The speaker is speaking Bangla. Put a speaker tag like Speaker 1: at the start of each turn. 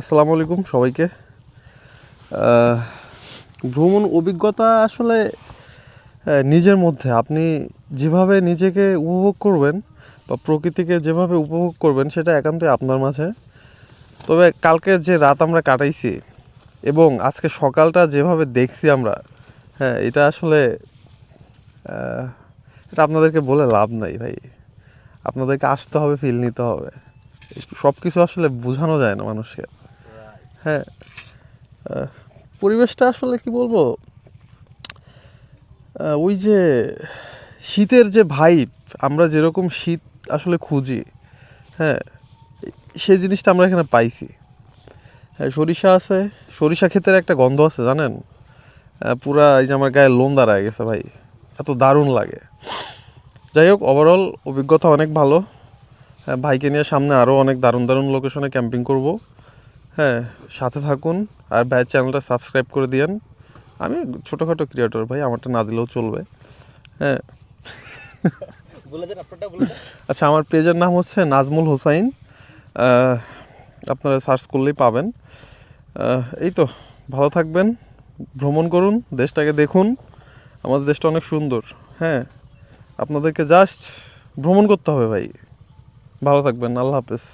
Speaker 1: আসসালামু আলাইকুম সবাইকে। ভ্রমণ অভিজ্ঞতা আসলে নিজের মধ্যে। আপনি যেভাবে নিজেকে উপভোগ করবেন বা প্রকৃতিকে যেভাবে উপভোগ করবেন সেটা একান্তই আপনার মাঝে। তবে কালকে যে রাত আমরা কাটাইছি এবং আজকে সকালটা যেভাবে দেখছি আমরা হ্যাঁ এটা আসলে এটা আপনাদেরকে বলে লাভ নাই ভাই। আপনাদেরকে আসতে হবে ফিল নিতে হবে। সব কিছু আসলে বোঝানো যায় না মানুষকে। হ্যাঁ পরিবেশটা আসলে কি বলব? ওই যে শীতের যে ভাইব আমরা যেরকম শীত আসলে খুঁজি হ্যাঁ সেই জিনিসটা আমরা এখানে পাইছি। হ্যাঁ সরিষা আছে, সরিষা ক্ষেতের একটা গন্ধ আছে, জানেন? পুরা এই যে আমার গায়ে লোম দাঁড়ায় গেছে ভাই, এত দারুণ লাগে। যাই হোক ওভারঅল অভিজ্ঞতা অনেক ভালো। হ্যাঁ ভাইকে নিয়ে সামনে আরও অনেক দারুণ দারুণ লোকেশনে ক্যাম্পিং করব। হ্যাঁ সাথে থাকুন আর ভাইয়ের চ্যানেলটা সাবস্ক্রাইব করে দিয়েন। আমি ছোটোখাটো ক্রিয়েটর ভাই আমারটা না দিলেও চলবে। হ্যাঁ। আচ্ছা আমার পেজের নাম হচ্ছে নাজমুল হোসাইন। আপনারা সার্চ করলেই পাবেন। এই তো ভালো থাকবেন ভ্রমণ করুন দেশটাকে দেখুন। আমাদের দেশটা অনেক সুন্দর হ্যাঁ। আপনাদেরকে জাস্ট ভ্রমণ করতে হবে ভাই। ভালো থাকবেন আল্লাহ হাফেজ।